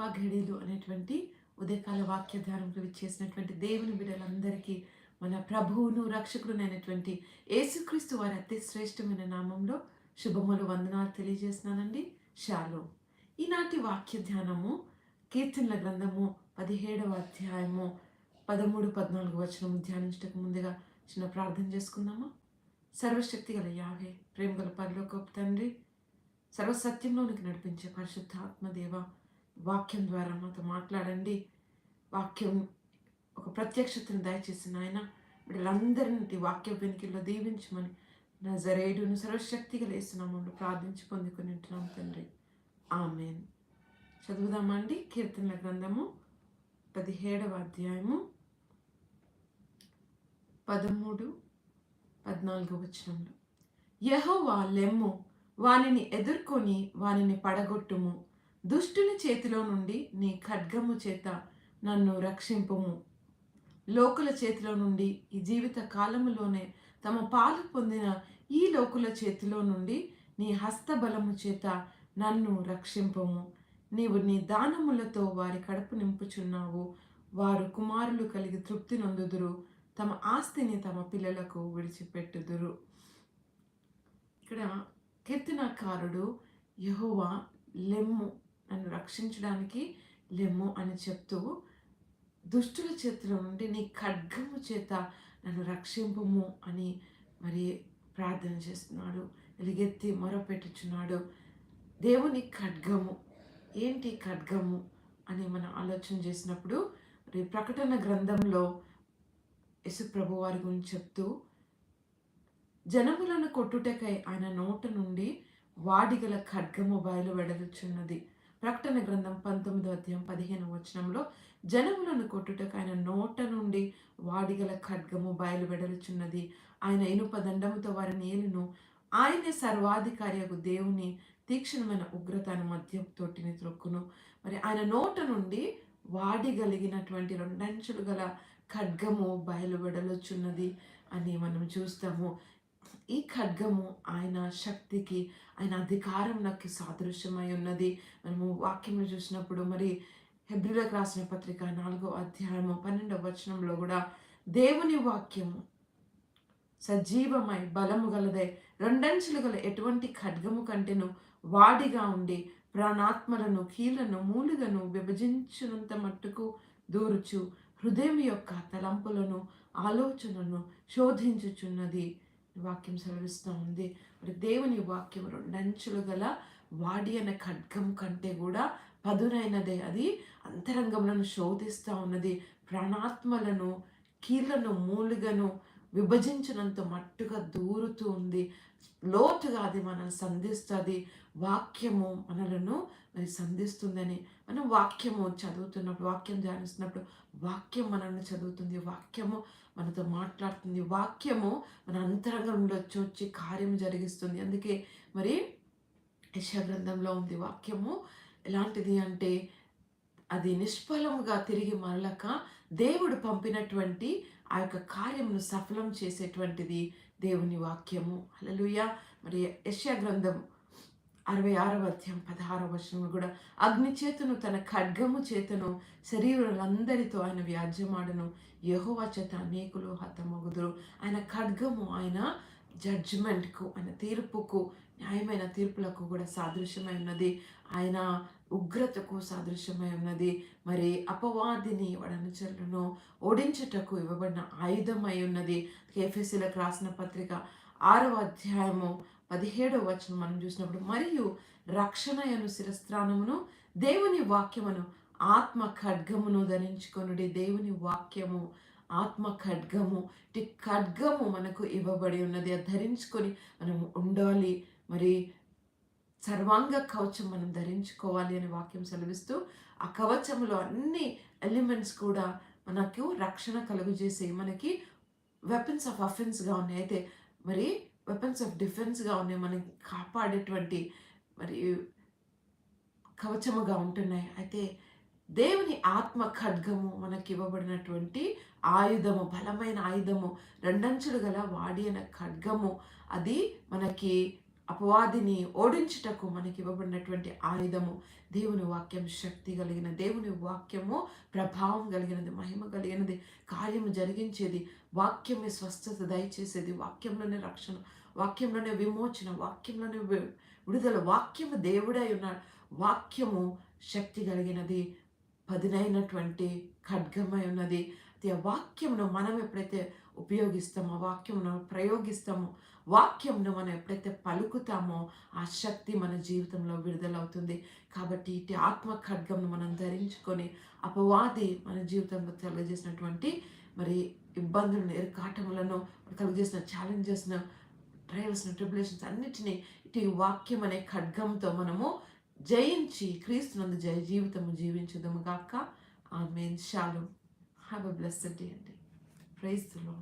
కృపా ఘడిలు అనేటువంటి ఉదయకాల వాక్య ధ్యానంలో చేసినటువంటి దేవుని బిడ్డలందరికీ మన ప్రభువును రక్షకుడునైనటువంటి యేసుక్రీస్తు వారి అతి శ్రేష్టమైన నామంలో శుభములు వందనాలు తెలియజేస్తున్నానండి. షాలో. ఈనాటి వాక్య ధ్యానము కీర్తనల గ్రంథము పదిహేడవ అధ్యాయము పదమూడు పద్నాలుగు వచనము ధ్యానించటకు ముందుగా చిన్న ప్రార్థన చేసుకుందామా? సర్వశక్తి గల యావే ప్రేమ గల పరలోకపు తండ్రి సర్వసత్యంలోనికి నడిపించే పరిశుద్ధాత్మ దేవ వాక్యం ద్వారా మాతో మాట్లాడండి. వాక్యం ఒక ప్రత్యక్షతను దయచేసి నాయన వీళ్ళందరినీ వాక్య వెనుకల్లో దీవించమని నా జరేడును సర్వశక్తి గలేస్తున్నాము ప్రార్థించి పొందుకుని ఉంటున్నాం తండ్రి. ఆమెన్. చదువుదామా అండి? కీర్తనల గ్రంథము పదిహేడవ అధ్యాయము పదమూడు పద్నాలుగు వచనంలో యహోవా లెమ్ము వానిని ఎదుర్కొని వానిని పడగొట్టుము. దుష్టుని చేతిలో నుండి నీ ఖడ్గము చేత నన్ను రక్షింపము. లోకుల చేతిలో నుండి ఈ జీవిత కాలములోనే తమ పాలు పొందిన ఈ లోకుల చేతిలో నుండి నీ హస్తబలము చేత నన్ను రక్షింపము. నీవు నీ దానములతో వారి కడుపు నింపుచున్నావు. వారు కుమారులు కలిగి తృప్తి నొందుదురు. తమ ఆస్తిని తమ పిల్లలకు విడిచిపెట్టుదురు. ఇక్కడ కీర్తనకారుడు యహోవా లెమ్ము నన్ను రక్షించడానికి లెమ్ము అని చెప్తూ దుష్టుల చేతిలో నుండి నీ ఖడ్గము చేత నన్ను రక్షింపము అని మరి ప్రార్థన చేస్తున్నాడు. ఎలుగెత్తి మొరపెట్టుచున్నాడు. దేవుని ఖడ్గము ఏంటి ఖడ్గము అని మనం ఆలోచన చేసినప్పుడు మరి ప్రకటన గ్రంథంలో యశుప్రభు వారి గురించి చెప్తూ జనములను కొట్టుటకై ఆయన నోట నుండి వాడిగల ఖడ్గము బయలు వెడలుచున్నది ప్రకటన గ్రంథం పంతొమ్మిదో అధ్యాయం పదిహేను వచనంలో జనములను కొట్టుటకు ఆయన నోట నుండి వాడిగల ఖడ్గము బయలువెడలుచున్నది. ఆయన ఇనుప దండముతో వారిని ఏలును. ఆయనే సర్వాధికారియకు దేవుని తీక్షణమైన ఉగ్రతను మధ్య తొట్టిని త్రొక్కును. మరి ఆయన నోట నుండి వాడిగలిగినటువంటి రెండంచులు గల ఖడ్గము బయలువెడలుచున్నది అని మనం చూస్తాము. ఈ ఖడ్గము ఆయన శక్తికి ఆయన అధికారం నాకు సాదృశ్యమై ఉన్నది. మనము వాక్యంలో చూసినప్పుడు మరి హెబ్రిలకు రాసిన పత్రిక నాలుగో అధ్యాయము పన్నెండవ వచనంలో కూడా దేవుని వాక్యము సజీవమై బలము గలదై రెండంచులు గల ఎటువంటి ఖడ్గము కంటేను వాడిగా ఉండి ప్రాణాత్మలను కీళ్ళను మూలుగను విభజించినంత మట్టుకు దూరుచు హృదయం యొక్క తలంపులను ఆలోచనను శోధించుచున్నది. వాక్యం సెలవిస్తూ ఉంది. మరి దేవుని వాక్యం రెండంచులు గల వాడి అనే ఖడ్గం కంటే కూడా పదునైనదే. అది అంతరంగములను శోధిస్తూ ఉన్నది. ప్రాణాత్మలను కీళ్ళను మూలుగను విభజించినంత మట్టుగా దూరుతూ ఉంది. లోతుగా అది మనల్ని సంధిస్తుంది. వాక్యము మనలను మరి సంధిస్తుందని మనం వాక్యము చదువుతున్నప్పుడు వాక్యం ధ్యానిస్తున్నప్పుడు వాక్యం మనల్ని చదువుతుంది. వాక్యము మనతో మాట్లాడుతుంది. వాక్యము మన అంతరంగంలో వచ్చి కార్యం జరిగిస్తుంది. అందుకే మరి గ్రంథంలో ఉంది వాక్యము. ఎలాంటిది అంటే అది నిష్ఫలముగా తిరిగి మరలక దేవుడు పంపినటువంటి ఆ యొక్క కార్యమును సఫలం చేసేటువంటిది దేవుని వాక్యము. అలలుయ మరి యశ్యా గ్రంథం అరవై ఆరవ అధ్యాయం పదహారవ వర్షము కూడా అగ్ని చేతును తన ఖడ్గము చేతను శరీరులందరితో ఆయన వ్యాజ్యమాడను. యహోవా చేత అనేకులు హతమగుదురు. ఆయన ఖడ్గము ఆయన జడ్జిమెంట్కు ఆయన తీర్పుకు న్యాయమైన తీర్పులకు కూడా సాదృశ్యమై ఉన్నది. ఆయన ఉగ్రతకు సాదృశ్యమై ఉన్నది. మరి అపవాదిని వడనుచరులను ఓడించుటకు ఇవ్వబడిన ఆయుధమై ఉన్నది. కేఫీసీలకు రాసిన పత్రిక ఆరవ అధ్యాయము పదిహేడవ వచనం మనం చూసినప్పుడు మరియు రక్షణ అను శిరస్త్రానమును దేవుని వాక్యమును ఆత్మ ఖడ్గమును ధరించుకొనుడి. దేవుని వాక్యము ఆత్మ ఖడ్గము ఖడ్గము మనకు ఇవ్వబడి ఉన్నది. అది ధరించుకొని మనం ఉండాలి. మరి సర్వాంగ కవచం మనం ధరించుకోవాలి అనే వాక్యం సెలవిస్తూ ఆ కవచంలో అన్ని ఎలిమెంట్స్ కూడా మనకు రక్షణ కలుగజేసే మనకి వెపన్స్ ఆఫ్ అఫెన్స్గా ఉన్నాయి. అయితే మరి వెపన్స్ ఆఫ్ డిఫెన్స్గా ఉన్నాయి. మనం కాపాడేటువంటి మరి కవచముగా ఉంటున్నాయి. అయితే దేవుని ఆత్మ ఖడ్గము మనకి ఇవ్వబడినటువంటి ఆయుధము బలమైన ఆయుధము రెండంచులు గల వాడి అనే ఖడ్గము అది మనకి అపవాదిని ఓడించుటకు మనకి ఇవ్వబడినటువంటి ఆయుధము దేవుని వాక్యం శక్తి కలిగిన దేవుని వాక్యము ప్రభావం కలిగినది మహిమ కలిగినది కార్యము జరిగించేది వాక్యమే స్వస్థత దయచేసేది వాక్యంలోనే రక్షణ వాక్యంలోనే విమోచన వాక్యంలోనే విడుదల వాక్యము దేవుడై ఉన్నాడు. వాక్యము శక్తి కలిగినది పదునైనటువంటి ఖడ్గమై ఉన్నది. వాక్యమును మనం ఎప్పుడైతే ఉపయోగిస్తామో ఆ ప్రయోగిస్తామో వాక్యంను మనం ఎప్పుడైతే పలుకుతామో ఆ శక్తి మన జీవితంలో విడుదలవుతుంది. కాబట్టి ఇటు ఆత్మ ఖడ్గంను మనం ధరించుకొని అపవాది మన జీవితంలో కలుగజేసినటువంటి మరి ఇబ్బందులను ఇరకాటములను కలుగజేసిన ఛాలెంజెస్ను ట్రయల్స్ను ట్రిబులేషన్స్ అన్నిటినీ ఇటు వాక్యం అనే ఖడ్గంతో మనము జయించి క్రీస్తునందు జయ జీవితము జీవించదము గాక. మెయిన్ షాలు. హ్యావ్ అ బ్లెస్డ్ డే అండి. ప్రైజ్లో